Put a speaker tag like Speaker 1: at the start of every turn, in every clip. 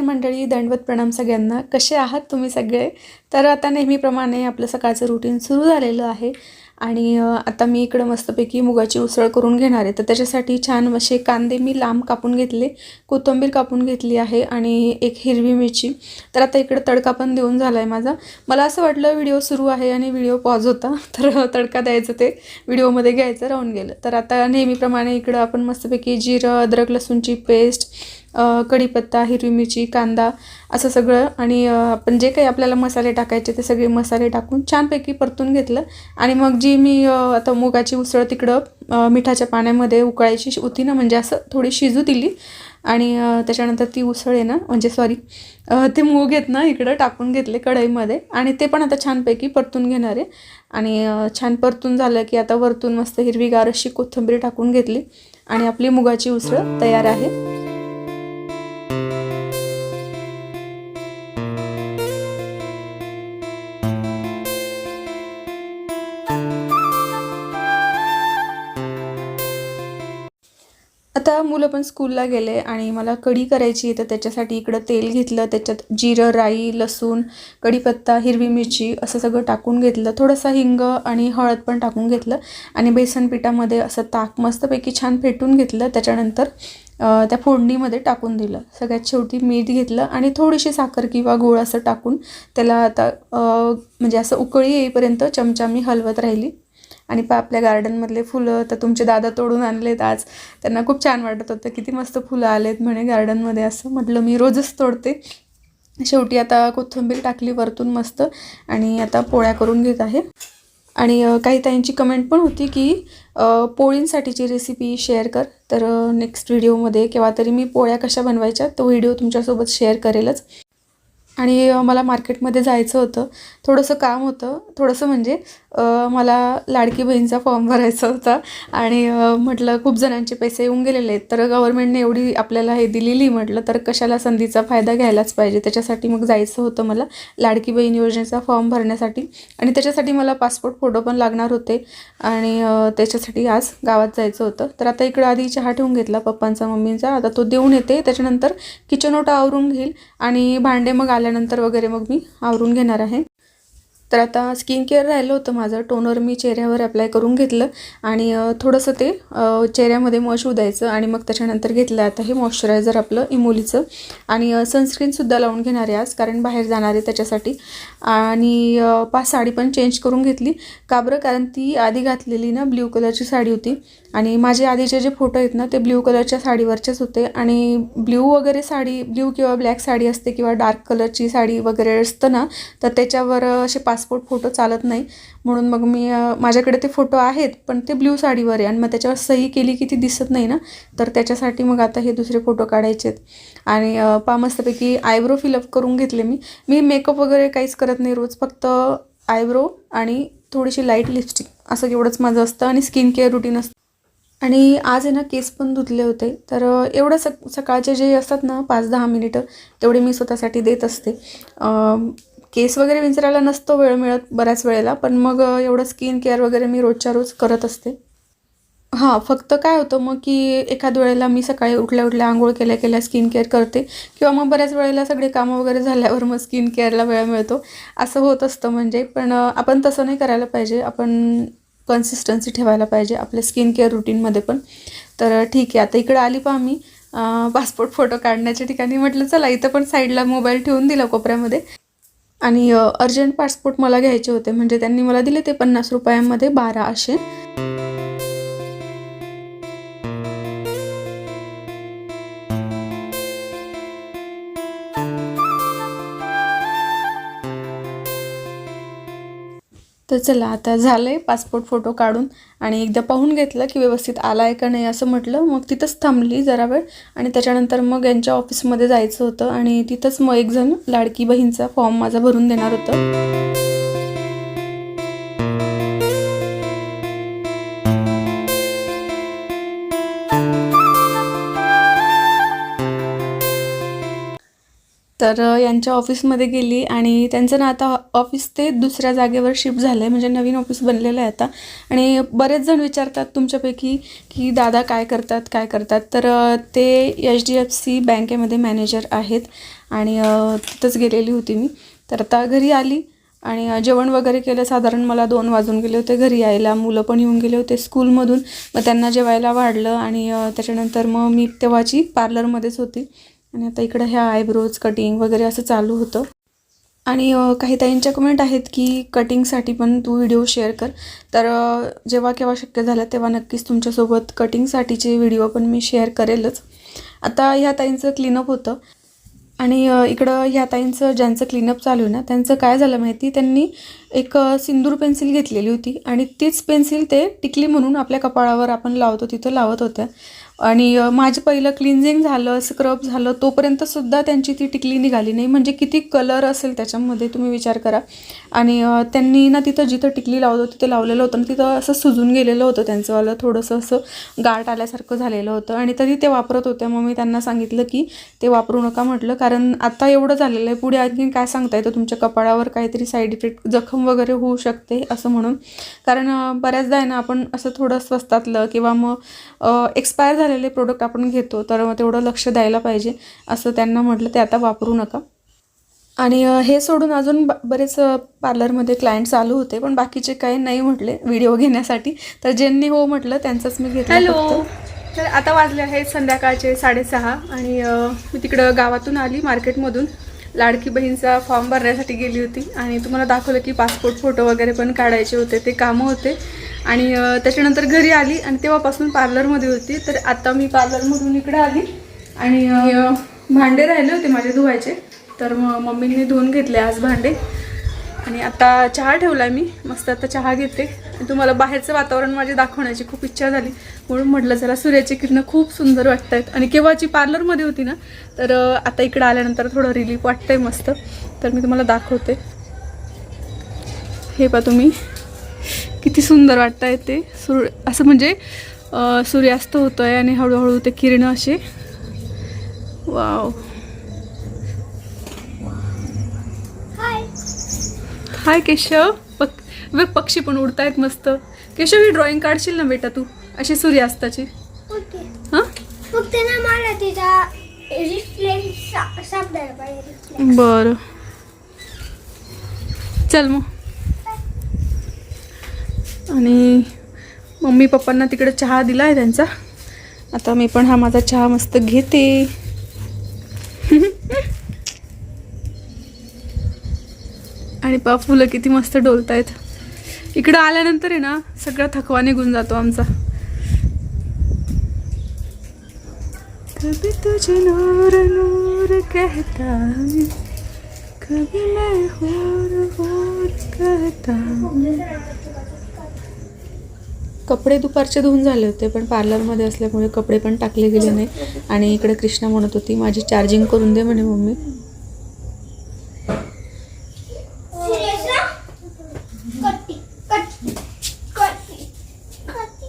Speaker 1: नमस्कार मंडळी दंडवत प्रणाम सगळ्यांना. कसे आहात तुम्ही सगळे? तर आता नेहमीप्रमाणे आपलं सकाळचं रुटीन सुरू झालेलं आहे. आणि आता मी इकडं मस्तपैकी मुगाची उसळ करून घेणार आहे. तर त्याच्यासाठी छान असे कांदे मी लांब कापून घेतले कोथिंबीर कापून घेतली आहे आणि एक हिरवी मिरची. तर आता इकडं तडका पण देऊन झाला आहे माझा. मला असं वाटलं व्हिडिओ सुरू आहे आणि व्हिडिओ पॉज होता तर तडका द्यायचं ते व्हिडिओमध्ये घ्यायचं राहून गेलं. तर आता नेहमीप्रमाणे इकडं आपण मस्तपैकी जिरं अद्रक लसूणची पेस्ट कढीपत्ता हिरवी मिरची कांदा असं सगळं. आणि आपण जे काही आपल्याला मसाले टाकायचे ते सगळे मसाले टाकून छानपैकी परतून घेतलं. आणि मग जी मी आता मुगाची उसळ तिकडं मिठाच्या पाण्यामध्ये उकळायची होती ना म्हणजे असं थोडी शिजू दिली. आणि त्याच्यानंतर ती उसळ आहे ना म्हणजे सॉरी ते मूग आहेत ना इकडं टाकून घेतले कढईमध्ये. आणि ते पण आता छानपैकी परतून घेणार आहे. आणि छान परतून झालं की आता वरतून मस्त हिरवीगार अशी कोथिंबीर टाकून घेतली. आणि आपली मुगाची उसळ तयार आहे. आपण पण स्कूलला गेले आणि मला कढी करायची आहे तर त्याच्यासाठी इकडं तेल घेतलं त्याच्यात जिरं राई लसूण कढीपत्ता हिरवी मिरची असं सगळं टाकून घेतलं. थोडंसं हिंग आणि हळद पण टाकून घेतलं आणि बेसन पिठामध्ये असं ताक मस्तपैकी छान फेटून घेतलं. त्याच्यानंतर त्या फोडणीमध्ये टाकून दिलं. सगळ्यात शेवटी मीठ घेतलं आणि थोडीशी साखर किंवा गूळ असं टाकून त्याला आता म्हणजे असं उकळी येईपर्यंत चमचा मी हलवत राहिली. आणि पा आपल्या गार्डनमधले फुलं तर तुमचे दादा तोडून आणलेत आज. त्यांना खूप छान वाटत होतं किती मस्त फुलं आलेत म्हणे गार्डनमध्ये असं म्हटलं मी रोजच तोडते. शेवटी आता कोथिंबीर टाकली वरतून मस्त आणि आता पोळ्या करून घेत आहे. आणि काही ताईंची कमेंट पण होती की पोळींसाठीची रेसिपी शेअर कर. तर नेक्स्ट व्हिडिओमध्ये केव्हा तरी मी पोळ्या कशा बनवायच्या तो व्हिडिओ तुमच्यासोबत शेअर करेलच. आणि मला मार्केटमध्ये जायचं होतं. थोडंसं काम होतं. थोडंसं म्हणजे मला लाडकी बहीणचा फॉर्म भरायचा होता. आणि म्हटलं खूप जणांचे पैसे येऊन गेलेले आहेत. तर गव्हर्नमेंटने एवढी आपल्याला हे दिलेली म्हटलं तर कशाला संधीचा फायदा घ्यायलाच पाहिजे? त्याच्यासाठी मग जायचं होतं मला लाडकी बहीण योजनेचा फॉर्म भरण्यासाठी. आणि त्याच्यासाठी मला पासपोर्ट फोटो पण लागणार होते. आणि त्याच्यासाठी आज गावात जायचं होतं. तर आता इकडं आधी चहा ठेवून घेतला पप्पांचा मम्मींचा. आता तो देऊन येते. त्याच्यानंतर किचन ओटा आवरून घेईल. आणि भांडे मग झाल्यानंतर वगैरे मग मी आवरून घेणार आहे. तर आता स्किन केअर राहिलं होतं माझं. टोनर मी चेहऱ्यावर अप्लाय करून घेतलं आणि थोडंसं ते चेहऱ्यामध्ये मॉश द्यायचं आणि मग त्याच्यानंतर घेतलं. आता हे मॉइश्चरायझर आपलं इमोलीचं. आणि सनस्क्रीनसुद्धा लावून घेणार आहे आज कारण बाहेर जाणार आहे त्याच्यासाठी. आणि पाच साडी पण चेंज करून घेतली. का बरं? कारण ती आधी घातलेली ना ब्ल्यू कलरची साडी होती. आणि माझे आधीचे जे फोटो आहेत ना ते ब्ल्यू कलरच्या साडीवरचेच होते. आणि ब्ल्यू वगैरे साडी ब्ल्यू किंवा ब्लॅक साडी असते किंवा डार्क कलरची साडी वगैरे असतं ना तर त्याच्यावर असे पासपोर्ट फोटो चालत नाही. म्हणून मग मी माझ्याकडे ते फोटो आहेत पण ते ब्ल्यू साडीवर आहे. आणि मग त्याच्यावर सही केली की ती दिसत नाही ना तर त्याच्यासाठी मग आता हे दुसरे फोटो काढायचे आहेत. आणि पा मस्तपैकी आयब्रो फिलअप करून घेतले मी. मी मेकअप वगैरे काहीच करत नाही रोज फक्त आयब्रो आणि थोडीशी लाइट लिपस्टिक असं एवढंच माझं असतं आणि स्किन केअर रुटीन असतं. आणि आज आहे ना केस पण धुतले होते. तर एवढं सक सकाळचे जे असतात ना पाच दहा मिनिटं तेवढे मी स्वतःसाठी देत असते. केस वगैरे विंचरायला नसतो वेळ मिळत बऱ्याच वेळेला पण मग एवढं स्किन केअर वगैरे मी रोजच्या रोज करत असते. हां फक्त काय होतं मग की एखाद वेळेला मी सकाळी उठल्या उठल्या आंघोळ केल्या केल्या स्किन केअर करते किंवा मग बऱ्याच वेळेला सगळे कामं वगैरे झाल्यावर मग स्किन केअरला वेळ मिळतो. असं होत असतं म्हणजे. पण आपण तसं नाही करायला पाहिजे. आपण कन्सिस्टन्सी ठेवायला पाहिजे आपल्या स्किन केअर रुटीनमध्ये पण. तर ठीक आहे आता इकडं आली पहा मी. पासपोर्ट फोटो काढण्याच्या ठिकाणी. म्हटलं चला इथं पण साईडला मोबाईल ठेवून दिला कोपऱ्यामध्ये. आणि अर्जंट पासपोर्ट मला घ्यायचे होते. म्हणजे त्यांनी मला दिले ते पन्नास रुपयांमध्ये बारा असे. तर चला आता झालं आहे पासपोर्ट फोटो काढून आणि एकदा पाहून घेतलं की व्यवस्थित आला आहे का नाही असं म्हटलं. मग तिथंच थांबली जरा वेळ आणि त्याच्यानंतर मग यांच्या ऑफिसमध्ये जायचं होतं आणि तिथंच मग एकजण लाडकी बहीणचा फॉर्म माझा भरून देणार होतं. तर यांच्या ऑफिसमध्ये गेली आणि त्यांचं ना आता ऑफिस ते दुसऱ्या जागेवर शिफ्ट झालं आहे म्हणजे नवीन ऑफिस बनलेलं आहे आता. आणि बरेच जण विचारतात तुमच्यापैकी की दादा काय करतात? काय करतात? तर ते एच डी एफ सी बँकेमध्ये मॅनेजर आहेत. आणि तिथंच गेलेली होती मी. तर आता घरी आली आणि जेवण वगैरे केलं. साधारण मला दोन वाजून गेले होते घरी यायला. मुलं पण येऊन गेले होते स्कूलमधून. मग त्यांना जेवायला वाढलं आणि त्याच्यानंतर मग मी तेव्हाची पार्लरमध्येच होती. आणि आता इकडं ह्या आयब्रोज कटिंग वगैरे असं चालू होतं. आणि काही ताईंच्या कमेंट आहेत की कटिंगसाठी पण तू व्हिडिओ शेअर कर. तर जेव्हा केव्हा शक्य झालं तेव्हा नक्कीच तुमच्यासोबत कटिंगसाठीचे व्हिडिओ पण मी शेअर करेलच. आता ह्या ताईंचं क्लीनअप होतं. आणि इकडं ह्या ताईंचं ज्यांचं क्लीनअप चालू आहे ना त्यांचं काय झालं माहिती? त्यांनी एक सिंदूर पेन्सिल घेतलेली होती आणि तीच पेन्सिल ते टिकली म्हणून आपल्या कपाळावर आपण लावतो तिथं लावत होत्या. आणि माझं पहिलं क्लिन्झिंग झालं स्क्रब झालं तोपर्यंत सुद्धा त्यांची ती टिकली निघाली नाही. म्हणजे किती कलर असेल त्याच्यामध्ये तुम्ही विचार करा. आणि त्यांनी ना तिथं जिथं टिकली लावतो होती लावलेलं होतं. तिथं असं सुजून गेलेलं होतं त्यांचंवालं थोडंसं असं गाठ आल्यासारखं झालेलं होतं. आणि तरी ते वापरत होत्या मग मी त्यांना सांगितलं की ते वापरू नका म्हटलं. कारण आता एवढं झालेलं आहे. पुढे आणखी काय सांगता येतं तुमच्या कपाळावर काहीतरी साईड इफेक्ट जखम वगैरे होऊ शकते असं म्हणून. कारण बऱ्याचदा आहे ना आपण असं थोडं स्वस्तातलं किंवा मग एक्सपायर झालं झालेले प्रोडक्ट आपण घेतो तर मग तेवढं लक्ष द्यायला पाहिजे असं त्यांना म्हटलं ते आता वापरू नका. आणि हे सोडून अजून ब बरेच पार्लरमध्ये क्लायंट चालू होते पण बाकीचे काही नाही म्हटले व्हिडिओ घेण्यासाठी. तर ज्यांनी हो म्हटलं त्यांचंच मी घेतलं
Speaker 2: हॅलो. तर आता वाजले आहेत संध्याकाळचे साडेसहा आणि मी तिकडं गावातून आली मार्केटमधून लाडकी बहीणचा फॉर्म भरण्यासाठी गेली होती. आणि तुम्हाला दाखवलं की पासपोर्ट फोटो वगैरे पण काढायचे होते. ते कामं होते. आणि त्याच्यानंतर घरी आली आणि तेव्हापासून पार्लरमध्ये होती. तर आत्ता मी पार्लरमधून इकडे आली. आणि भांडे राहिले होते माझे धुवायचे. तर मग मम्मीने धुवून घेतले आज भांडे. आणि आता चहा ठेवला मी. मस्त आता चहा घेते. आणि तुम्हाला बाहेरचं वातावरण माझी दाखवण्याची खूप इच्छा झाली. म्हणून म्हटलं जरा सूर्याची किरणं खूप सुंदर वाटत आहेत आणि केव्हाची पार्लरमध्ये होती ना तर आता इकडं आल्यानंतर थोडं रिलीफ वाटतंय मस्त. तर मी तुम्हाला दाखवते. हे पहा तुम्ही. किती सुंदर वाटत आहे ते. सूर असं म्हणजे सूर्यास्त होतो आहे आणि हळूहळू ते किरणं असे. वाव. हाय केशव. पक बघ पक्षी पण उडतायत मस्त. केशव ही ड्रॉइंग काढशील ना बेटा तू? अशी सूर्यास्ताची. हां?
Speaker 3: फक्त ना मला तिचा
Speaker 2: बरं. चल मग. आणि मम्मी पप्पांना तिकडे चहा दिला आहे त्यांचा. आता मी पण हा माझा चहा मस्त घेते. आणि पा फुलं किती मस्त डोलत आहेत इकडं आल्यानंतर आहे ना सगळा थकवा निघून जातो आमचा. कभी तुझे नूर नूर कहता हूँ. कभी मैं होर होर कहता हूँ. कपडे दुपारचे धुवून झाले होते पण पार्लरमध्ये असल्यामुळे कपडे पण टाकले गेले नाही. आणि इकडे कृष्णा म्हणत होती माझी चार्जिंग करून दे म्हणे मम्मी
Speaker 3: सिरियस ना कट्टी कट्टी कट्टी कट्टी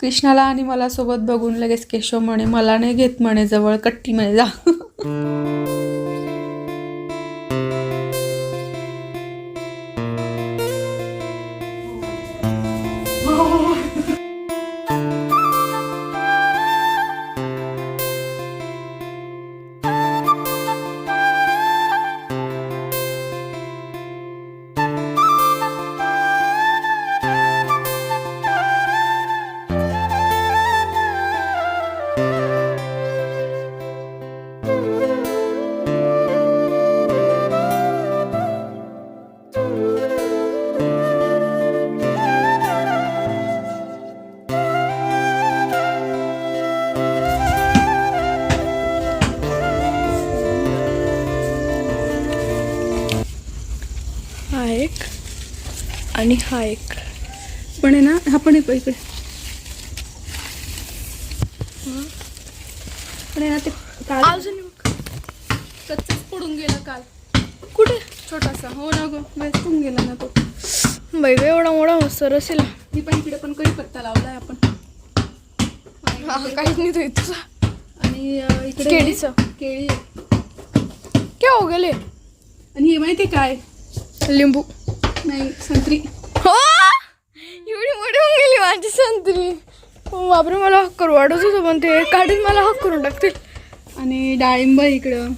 Speaker 1: कृष्णाला आणि मला सोबत बघून लगेच केशव म्हणे मला नाही घेत म्हणे जवळ कट्टी म्हणे जा.
Speaker 2: आणि हा एक. पण आहे ना हा पण आहे इकडे. पण आहे ना ते काल अजून कच्चाच पडून गेला काल. कुठे? छोटासा. हो ना गो वेचून गेला ना तो. बाई गं, एवढा मोठा मस्त रसेल मी पण इकडे पण कढीपत्ता लावलाय आपण.
Speaker 4: काहीच नाही तुझं तुझं
Speaker 1: आणि इकडे
Speaker 4: केळीचं.
Speaker 1: केळी.
Speaker 4: क्या हो गेले
Speaker 1: आणि हे माहिती काय?
Speaker 4: लिंबू.
Speaker 1: नाही संत्री.
Speaker 4: हो? एवढी मोठी होऊन गेली माझी संत्री. हो, बापरे मला हक्क करू वाटत होतं पण ते काढून मला हक्क करून टाकतील.
Speaker 1: आणि डाळिंब आहे इकडं.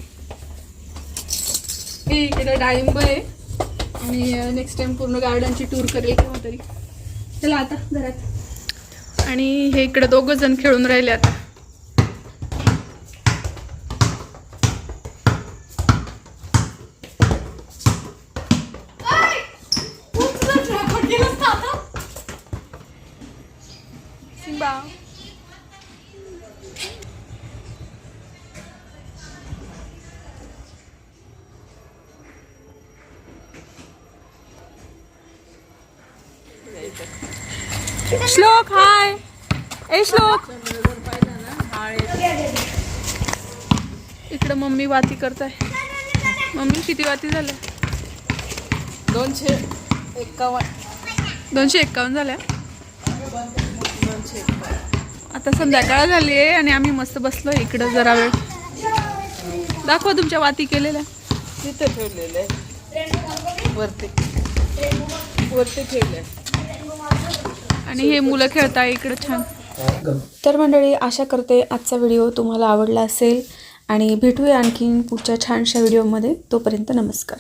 Speaker 1: हे इकडं डाळिंब आहे. आणि नेक्स्ट टाइम पूर्ण गार्डनची टूर करेल केव्हा तरी. चला आता घरात. आणि हे इकडं दोघं जण खेळून राहिले आता. श्लोक हाय. ए श्लोक. इकडं मम्मी वाती करताय. मम्मी किती वाती झाल्या?
Speaker 5: दोनशे एक्कावन्न
Speaker 1: दोनशे एक्कावन्न झाल्या? आता संध्याकाळ झाली आहे आणि आम्ही मस्त बसलो इकडं जरा वेळ. दाखवा तुमच्या वाती केलेल्या.
Speaker 5: तिथे ठेवलेले वरती. वरती ठेवले
Speaker 1: आणि हे मुलं खेळताय इकडं छान.
Speaker 6: तर मंडळी आशा करते आजचा व्हिडिओ तुम्हाला आवडला असेल. आणि भेटूया आणखीन पुढच्या छानशा व्हिडिओमध्ये. तोपर्यंत नमस्कार.